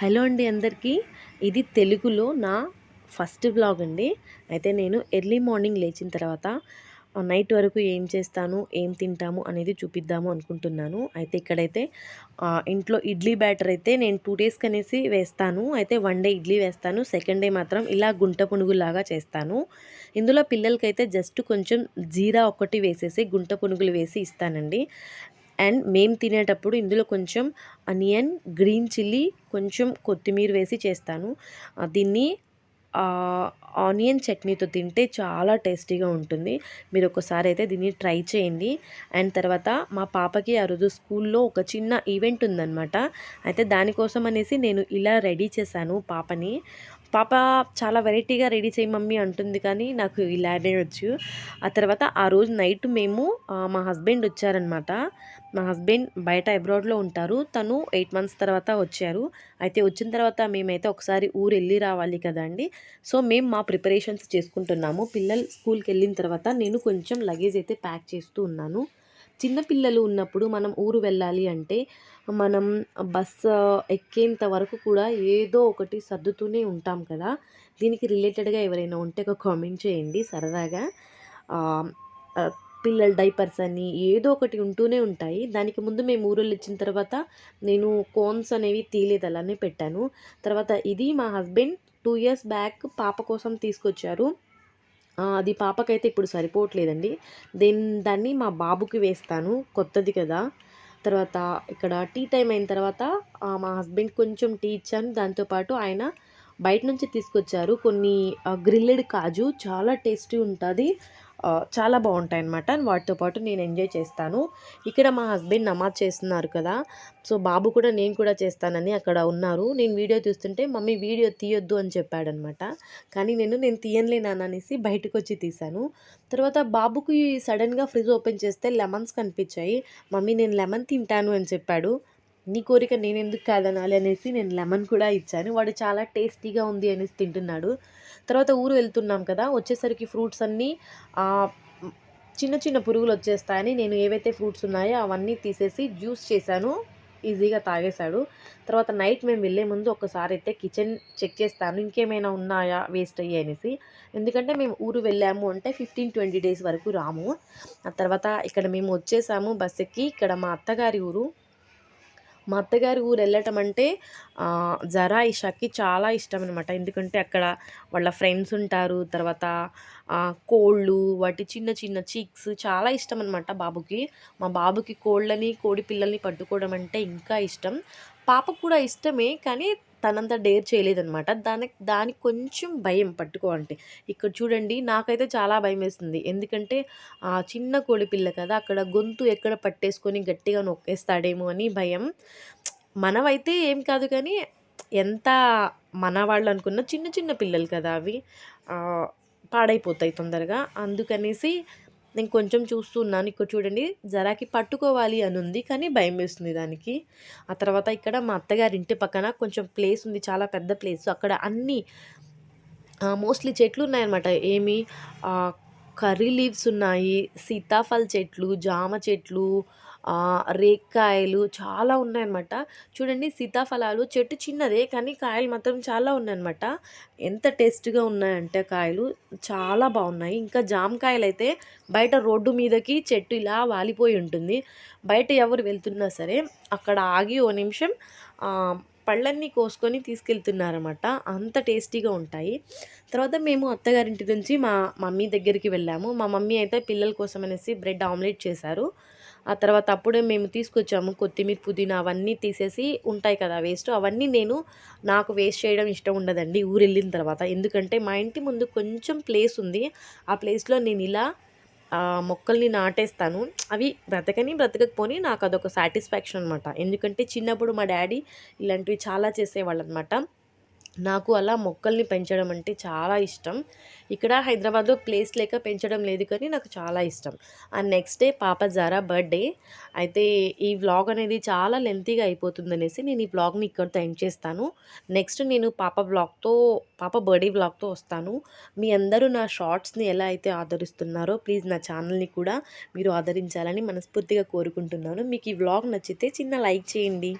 Hello అండి అందరికీ. ఇది తెలుగులో నా ఫస్ట్ బ్లాగ్ అండి. అయితే నేను ఎర్లీ మార్నింగ్ లేచిన తర్వాత నైట్ వరకు ఏం చేస్తాను ఏం తింటాము అనేది చూపిద్దాము అనుకుంటున్నాను. అయితే ఇక్కడైతే ఇంట్లో ఇడ్లీ బ్యాటర్ అయితే నేను టూ డేస్కి అనేసి వేస్తాను. అయితే వన్ డే ఇడ్లీ వేస్తాను. సెకండ్ డే మాత్రం ఇలా గుంట పునుగులాగా చేస్తాను. ఇందులో పిల్లలకైతే జస్ట్ కొంచెం జీరా ఒకటి వేసేసి గుంట పునుగులు వేసి ఇస్తానండి. అండ్ మేము తినేటప్పుడు ఇందులో కొంచెం అనియన్ గ్రీన్ చిల్లీ కొంచెం కొత్తిమీర వేసి చేస్తాను. దీన్ని ఆనియన్ చట్నీతో తింటే చాలా టేస్టీగా ఉంటుంది. మీరు ఒకసారి అయితే దీన్ని ట్రై చేయండి. అండ్ తర్వాత మా పాపకి ఆ రోజు స్కూల్లో ఒక చిన్న ఈవెంట్ ఉందన్నమాట. అయితే దానికోసం అనేసి నేను ఇలా రెడీ చేశాను పాపని. పాప చాలా వెరైటీగా రెడీ చేయి మమ్మీ అంటుంది కానీ నాకు ఇలానే వచ్చు. ఆ తర్వాత ఆ రోజు నైట్ మేము మా హస్బెండ్ వచ్చారనమాట మా హస్బెండ్ బయట అబ్రాడ్లో ఉంటారు. తను ఎయిట్ మంత్స్ తర్వాత వచ్చారు. అయితే వచ్చిన తర్వాత మేమైతే ఒకసారి ఊరు వెళ్ళి రావాలి కదండి సో మేము మా ప్రిపరేషన్స్ చేసుకుంటున్నాము. పిల్లలు స్కూల్కి వెళ్ళిన తర్వాత నేను కొంచెం లగేజ్ అయితే ప్యాక్ చేస్తూ ఉన్నాను. చిన్నపిల్లలు ఉన్నప్పుడు మనం ఊరు వెళ్ళాలి అంటే మనం బస్సు ఎక్కేంత వరకు కూడా ఏదో ఒకటి సర్దుతూనే ఉంటాం కదా. దీనికి రిలేటెడ్గా ఎవరైనా ఉంటే ఒక కామెంట్ చేయండి సరదాగా. పిల్లల డైపర్స్ అని ఏదో ఒకటి ఉంటూనే ఉంటాయి. దానికి ముందు మేము ఊరళ్ళు ఇచ్చిన తర్వాత నేను కోన్స్ అనేవి తీయలేదు అలానే పెట్టాను. తర్వాత ఇది మా హస్బెండ్ టూ ఇయర్స్ బ్యాక్ పాప కోసం తీసుకొచ్చారు. అది పాపకైతే ఇప్పుడు సరిపోవట్లేదండి. దేని దాన్ని మా బాబుకి వేస్తాను కొత్తది కదా. తర్వాత ఇక్కడ టీ టైం అయిన తర్వాత మా హస్బెండ్ కొంచెం టీ ఇచ్చాను. దాంతోపాటు ఆయన బయట నుంచి తీసుకొచ్చారు కొన్ని గ్రిల్లెడ్ కాజు. చాలా టేస్టీ ఉంటుంది. చాలా బాగుంటాయి అనమాట వాటితో పాటు నేను ఎంజాయ్ చేస్తాను. ఇక్కడ మా హస్బెండ్ నమాజ్ చేస్తున్నారు కదా. సో బాబు కూడా నేను కూడా చేస్తానని అక్కడ ఉన్నారు. నేను వీడియో చూస్తుంటే మమ్మీ వీడియో తీయొద్దు అని చెప్పాడనమాట కానీ నేను నేను తీయనులే అనేసి బయటకు వచ్చి తీశాను. తర్వాత బాబుకి సడన్గా ఫ్రిడ్జ్ ఓపెన్ చేస్తే లెమన్స్ కనిపించాయి. మమ్మీ నేను లెమన్ తింటాను అని చెప్పాడు. నీ కోరిక నేను ఎందుకు కాదనాలి అనేసి నేను లెమన్ కూడా ఇచ్చాను. వాడు చాలా టేస్టీగా ఉంది అనేసి తింటున్నాడు. తర్వాత ఊరు వెళ్తున్నాం కదా వచ్చేసరికి ఫ్రూట్స్ అన్నీ చిన్న చిన్న పురుగులు వచ్చేస్తాయని నేను ఏవైతే ఫ్రూట్స్ ఉన్నాయో అవన్నీ తీసేసి జ్యూస్ చేశాను. ఈజీగా తాగేశాడు. తర్వాత నైట్ మేము వెళ్ళే ముందు ఒకసారి అయితే కిచెన్ చెక్ చేస్తాను. ఇంకేమైనా ఉన్నాయా వేస్ట్ అయ్యి అనేసి. ఎందుకంటే మేము ఊరు వెళ్ళాము అంటే ఫిఫ్టీన్ ట్వంటీ డేస్ వరకు రాము. ఆ తర్వాత ఇక్కడ మేము వచ్చేసాము బస్ ఎక్కి ఇక్కడ మా అత్తగారి ఊరు. మా అత్తగారి ఊరు వెళ్ళటం అంటే జరా ఇషాకి చాలా ఇష్టం అనమాట ఎందుకంటే అక్కడ వాళ్ళ ఫ్రెండ్స్ ఉంటారు తర్వాత కోళ్ళు వాటి చిన్న చిన్న చీక్స్ చాలా ఇష్టం అనమాట బాబుకి. మా బాబుకి కోళ్ళని కోడి పిల్లల్ని పట్టుకోవడం అంటే ఇంకా ఇష్టం. పాపకు కూడా ఇష్టమే కానీ తనంత డేర్ చేయలేదనమాట దానికి దానికి కొంచెం భయం పట్టుకో అంటే. ఇక్కడ చూడండి నాకైతే చాలా భయం వేస్తుంది. ఎందుకంటే ఆ చిన్న కోడి పిల్ల కదా అక్కడ గొంతు ఎక్కడ పట్టేసుకొని గట్టిగా నొక్కేస్తాడేమో అని భయం. మనమైతే ఏం కాదు కానీ ఎంత మన వాళ్ళు అనుకున్న చిన్న చిన్న పిల్లలు కదా అవి పాడైపోతాయి తొందరగా. అందుకనేసి నేను కొంచెం చూస్తున్నాను ఇక్కడ చూడండి జరాకి పట్టుకోవాలి అని ఉంది కానీ భయం వేస్తుంది దానికి. ఆ తర్వాత ఇక్కడ మా అత్తగారి ఇంటి పక్కన కొంచెం ప్లేస్ ఉంది చాలా పెద్ద ప్లేస్ అక్కడ అన్నీ మోస్ట్లీ చెట్లు ఉన్నాయన్నమాట. ఏమి? కర్రీ లీవ్స్ ఉన్నాయి సీతాఫల్ చెట్లు జామ చెట్లు రేక్కాయలు చాలా ఉన్నాయన్నమాట. చూడండి సీతాఫలాలు చెట్టు చిన్నదే కానీ కాయలు మాత్రం చాలా ఉన్నాయన్నమాట. ఎంత టేస్ట్గా ఉన్నాయంటే కాయలు చాలా బాగున్నాయి. ఇంకా జామకాయలు అయితే బయట రోడ్డు మీదకి చెట్టు ఇలా వాలిపోయి ఉంటుంది. బయట ఎవరు వెళ్తున్నా సరే అక్కడ ఆగి ఓ నిమిషం పళ్ళన్నీ కోసుకొని తీసుకెళ్తున్నారన్నమాట. అంత టేస్టీగా ఉంటాయి. తర్వాత మేము అత్తగారింటి నుంచి మా మమ్మీ దగ్గరికి వెళ్ళాము. మా మమ్మీ అయితే పిల్లల కోసం అనేసి బ్రెడ్ ఆమ్లెట్ చేశారు. ఆ తర్వాత అప్పుడే మేము తీసుకొచ్చాము కొత్తిమీర పుదీనా అవన్నీ తీసేసి ఉంటాయి కదా వేస్ట్. అవన్నీ నేను నాకు వేస్ట్ చేయడం ఇష్టం ఉండదండి ఊరు వెళ్ళిన తర్వాత. ఎందుకంటే మా ఇంటి ముందు కొంచెం ప్లేస్ ఉంది. ఆ ప్లేస్లో నేను ఇలా మొక్కల్ని నాటేస్తాను. అవి బ్రతకని బ్రతకకపోని నాకు అదొక సాటిస్ఫాక్షన్ అనమాట ఎందుకంటే చిన్నప్పుడు మా డాడీ ఇలాంటివి చాలా చేసేవాళ్ళు అనమాట నాకు అలా మొక్కల్ని పెంచడం అంటే చాలా ఇష్టం. ఇక్కడ హైదరాబాద్లో ప్లేస్ లేక పెంచడం లేదు కానీ నాకు చాలా ఇష్టం. అండ్ నెక్స్ట్ డే పాప జారా బర్త్డే. అయితే ఈ వ్లాగ్ అనేది చాలా లెంతీగా అయిపోతుంది అనేసి నేను ఈ వ్లాగ్ని ఇక్కడితో ఎండ్ చేస్తాను. నెక్స్ట్ నేను పాప బ్లాగ్తో పాప బర్త్డే బ్లాగ్తో వస్తాను. మీ అందరూ నా షార్ట్స్ని ఎలా అయితే ఆదరిస్తున్నారో ప్లీజ్ నా ఛానల్ని కూడా మీరు ఆదరించాలని మనస్ఫూర్తిగా కోరుకుంటున్నాను. మీకు ఈ వ్లాగ్ నచ్చితే చిన్న లైక్ చేయండి.